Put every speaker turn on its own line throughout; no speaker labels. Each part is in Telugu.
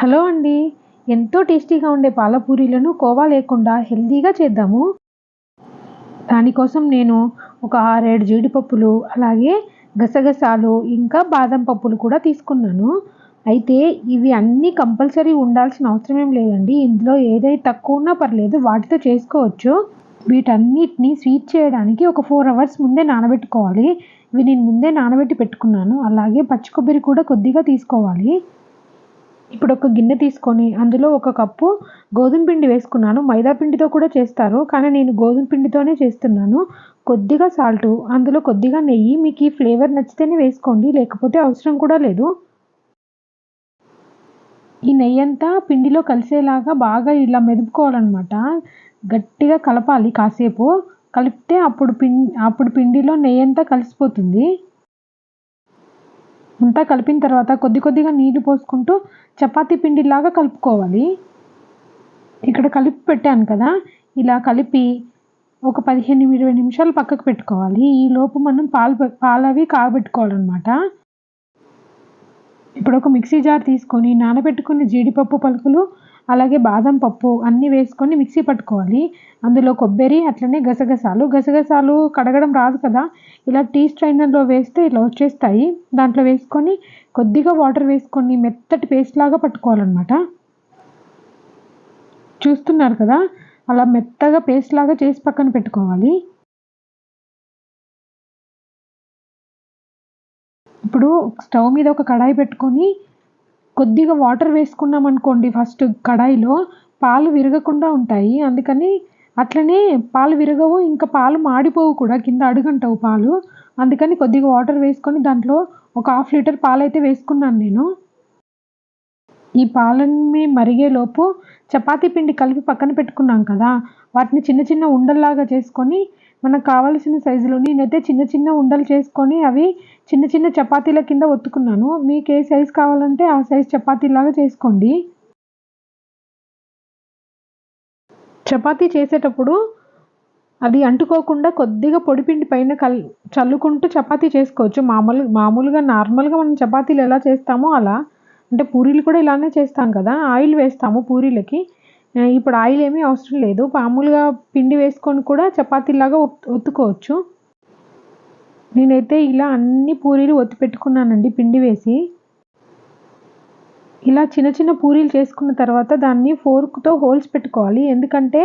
హలో అండి. ఎంతో టేస్టీగా ఉండే పాలపూరీలను కోవా లేకుండా హెల్తీగా చేద్దాము. దానికోసం నేను ఒక ఆరేడు జీడిపప్పులు అలాగే గసగసాలు ఇంకా బాదం పప్పులు కూడా తీసుకున్నాను. అయితే ఇవి అన్నీ కంపల్సరీ ఉండాల్సిన అవసరం ఏం లేదండి. ఇందులో ఏదైతే తక్కువ ఉన్నా పర్లేదు వాటితో చేసుకోవచ్చు. వీటన్నిటిని స్వీట్ చేయడానికి ఒక ఫోర్ అవర్స్ ముందే నానబెట్టుకోవాలి. ఇవి నేను ముందే నానబెట్టి పెట్టుకున్నాను. అలాగే పచ్చి కొబ్బరి కూడా కొద్దిగా తీసుకోవాలి. ఇప్పుడు ఒక గిన్నె తీసుకొని అందులో ఒక కప్పు గోధుమ పిండి వేసుకున్నాను. మైదా పిండితో కూడా చేస్తారు కానీ నేను గోధుమ పిండితోనే చేస్తున్నాను. కొద్దిగా సాల్ట్ అందులో కొద్దిగా నెయ్యి. మీకు ఈ ఫ్లేవర్ నచ్చితేనే వేసుకోండి లేకపోతే అవసరం కూడా లేదు. ఈ నెయ్యి అంతా పిండిలో కలిసేలాగా బాగా ఇలా మెదుపుకోవాలన్నమాట. గట్టిగా కలపాలి కాసేపు. కలిపితే అప్పుడు పిండి అప్పుడు పిండిలో నెయ్యి అంతా కలిసిపోతుంది. అంతా కలిపిన తర్వాత కొద్ది కొద్దిగా నీళ్ళు పోసుకుంటూ చపాతీ పిండిలాగా కలుపుకోవాలి. ఇక్కడ కలిపి పెట్టాను కదా ఇలా కలిపి ఒక పదిహేను ఇరవై నిమిషాలు పక్కకు పెట్టుకోవాలి. ఈ లోపు మనం పాలు పాలవి కాబెట్టుకోవాలన్నమాట ఇప్పుడు ఒక మిక్సీ జార్ తీసుకొని నానబెట్టుకున్న జీడిపప్పు పలుకులు అలాగే బాదం పప్పు అన్నీ వేసుకొని మిక్సీ పట్టుకోవాలి. అందులో కొబ్బరి అట్లనే గసగసాలు. గసగసాలు కడగడం రాదు కదా. ఇలా టీ స్ట్రైనర్లో వేస్తే ఇలా వచ్చేస్తాయి. దాంట్లో వేసుకొని కొద్దిగా వాటర్ వేసుకొని మెత్తటి పేస్ట్ లాగా పట్టుకోవాలన్నమాట. చూస్తున్నారు కదా? అలా మెత్తగా పేస్ట్ లాగా చేసి పక్కన పెట్టుకోవాలి. ఇప్పుడు స్టవ్ మీద ఒక కడాయి పెట్టుకొని కొద్దిగా వాటర్ వేసుకున్నాం అనుకోండి ఫస్ట్ కడాయిలో పాలు విరగకుండా ఉంటాయి. అందుకని అట్లనే పాలు విరగవు ఇంకా పాలు మాడిపోవు కూడా కింద అడుగంటవు పాలు. అందుకని కొద్దిగా వాటర్ వేసుకొని దాంట్లో ఒక హాఫ్ లీటర్ పాలు అయితే వేసుకున్నాను నేను. ఈ పాలన్నీ మరిగేలోపు చపాతీ పిండి కలిపి పక్కన పెట్టుకున్నాం కదా వాటిని చిన్న చిన్న ఉండల్లాగా చేసుకొని మనకు కావాల్సిన సైజులో నేనైతే చిన్న చిన్న ఉండలు చేసుకొని అవి చిన్న చిన్న చపాతీల కింద ఒత్తుకున్నాను. మీకు ఏ సైజు కావాలంటే ఆ సైజు చపాతీలాగా చేసుకోండి. చపాతీ చేసేటప్పుడు అది అంటుకోకుండా కొద్దిగా పొడిపిండి పైన కల్ చల్లుకుంటూ చపాతీ చేసుకోవచ్చు. మామూలు మామూలుగా నార్మల్గా మనం చపాతీలు ఎలా చేస్తామో అలా. అంటే పూరీలు కూడా ఇలానే చేస్తాం కదా ఆయిల్ వేస్తాము పూరీలకి. ఇప్పుడు ఆయిల్ ఏమీ అవసరం లేదు. మామూలుగా పిండి వేసుకొని కూడా చపాతీలాగా ఒత్తుకోవచ్చు. నేనైతే ఇలా అన్ని పూరీలు ఒత్తి పెట్టుకున్నానండి పిండి వేసి. ఇలా చిన్న చిన్న పూరీలు చేసుకున్న తర్వాత దాన్ని ఫోర్క్తో హోల్స్ పెట్టుకోవాలి. ఎందుకంటే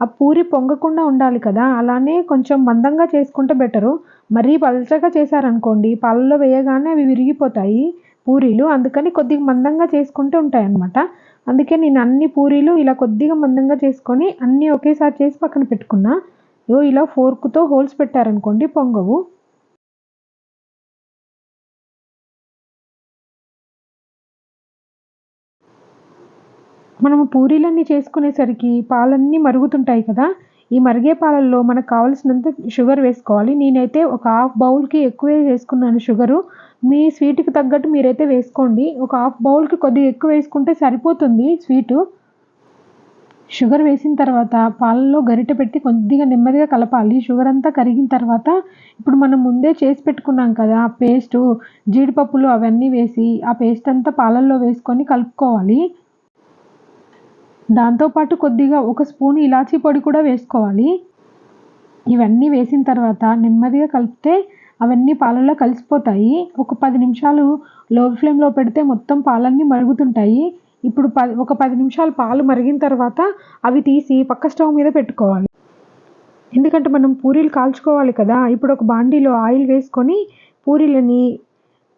ఆ పూరి పొంగకుండా ఉండాలి కదా. అలానే కొంచెం మందంగా చేసుకుంటే బెటరు. మరీ పలచగా చేశారనుకోండి పాలలో వేయగానే అవి విరిగిపోతాయి. పూరీలు అందుకని కొద్దిగా మందంగా చేసుకుంటూ ఉంటాయన్నమాట. అందుకే నేను అన్ని పూరీలు ఇలా కొద్దిగా మందంగా చేసుకొని అన్నీ ఒకేసారి చేసి పక్కన పెట్టుకున్నా. ఓ ఇలా ఫోర్క్తో హోల్స్ పెట్టారనుకోండి పొంగవు. మనము పూరీలన్నీ చేసుకునేసరికి పాలన్నీ మరుగుతుంటాయి కదా. ఈ మరిగే పాలల్లో మనకు కావాల్సినంత షుగర్ వేసుకోవాలి. నేనైతే ఒక హాఫ్ బౌల్కి ఎక్కువే వేసుకున్నాను షుగరు మీ స్వీట్కి తగ్గట్టు మీరైతే వేసుకోండి. ఒక హాఫ్ బౌల్కి కొద్దిగా ఎక్కువ వేసుకుంటే సరిపోతుంది స్వీటు షుగర్ వేసిన తర్వాత పాలలో గరిటె పెట్టి కొద్దిగా నెమ్మదిగా కలపాలి. షుగర్ అంతా కరిగిన తర్వాత ఇప్పుడు మనం ముందే చేసి పెట్టుకున్నాం కదా ఆ పేస్టు జీడిపప్పులు అవన్నీ వేసి ఆ పేస్ట్ అంతా పాలల్లో వేసుకొని కలుపుకోవాలి. దాంతోపాటు కొద్దిగా ఒక స్పూన్ ఇలాచీ పొడి కూడా వేసుకోవాలి. ఇవన్నీ వేసిన తర్వాత నెమ్మదిగా కలిపితే అవన్నీ పాలల్లో కలిసిపోతాయి. ఒక పది నిమిషాలు లో ఫ్లేమ్లో పెడితే మొత్తం పాలన్నీ మరుగుతుంటాయి. ఇప్పుడు పది ఒక పది నిమిషాలు పాలు మరిగిన తర్వాత అవి తీసి పక్క స్టవ్ మీద పెట్టుకోవాలి. ఎందుకంటే మనం పూరీలు కాల్చుకోవాలి కదా. ఇప్పుడు ఒక బాండీలో ఆయిల్ వేసుకొని పూరీలని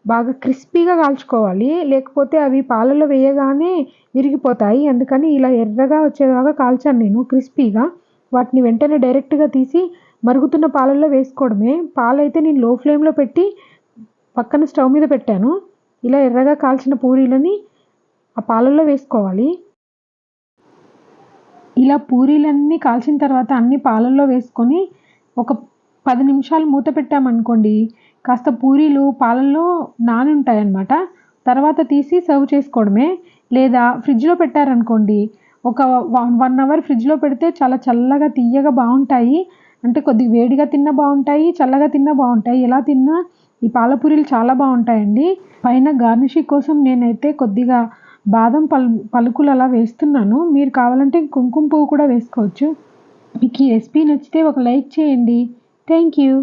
బాగా క్రిస్పీగా కాల్చుకోవాలి. లేకపోతే అవి పాలలో వేయగానే విరిగిపోతాయి. అందుకని ఇలా ఎర్రగా వచ్చేలాగా కాల్చాను నేను క్రిస్పీగా. వాటిని వెంటనే డైరెక్ట్గా తీసి మరుగుతున్న పాలల్లో వేసుకోవడమే. పాలైతే నేను లో ఫ్లేమ్లో పెట్టి పక్కన స్టవ్ మీద పెట్టాను. ఇలా ఎర్రగా కాల్చిన పూరీలని ఆ పాలల్లో వేసుకోవాలి. ఇలా పూరీలన్నీ కాల్చిన తర్వాత అన్ని పాలల్లో వేసుకొని ఒక పది నిమిషాలు మూత పెట్టామనుకోండి కాస్త పూరీలు పాలల్లో నానుంటాయన్నమాట. తర్వాత తీసి సర్వ్ చేసుకోవడమే. లేదా ఫ్రిడ్జ్లో పెట్టారనుకోండి ఒక వన్ అవర్ ఫ్రిడ్జ్లో పెడితే చాలా చల్లగా తీయగా బాగుంటాయి అంటే కొద్దిగా వేడిగా తిన్నా బాగుంటాయి చల్లగా తిన్నా బాగుంటాయి ఎలా తిన్నా ఈ పాలపూరీలు చాలా బాగుంటాయండి పైన గార్నిషింగ్ కోసం నేనైతే కొద్దిగా బాదం పల్ పలుకులు అలా వేస్తున్నాను. మీరు కావాలంటే కుంకుమ పువ్వు కూడా వేసుకోవచ్చు. మీకు ఈ రెసిపీ నచ్చితే ఒక లైక్ చేయండి. Thank you.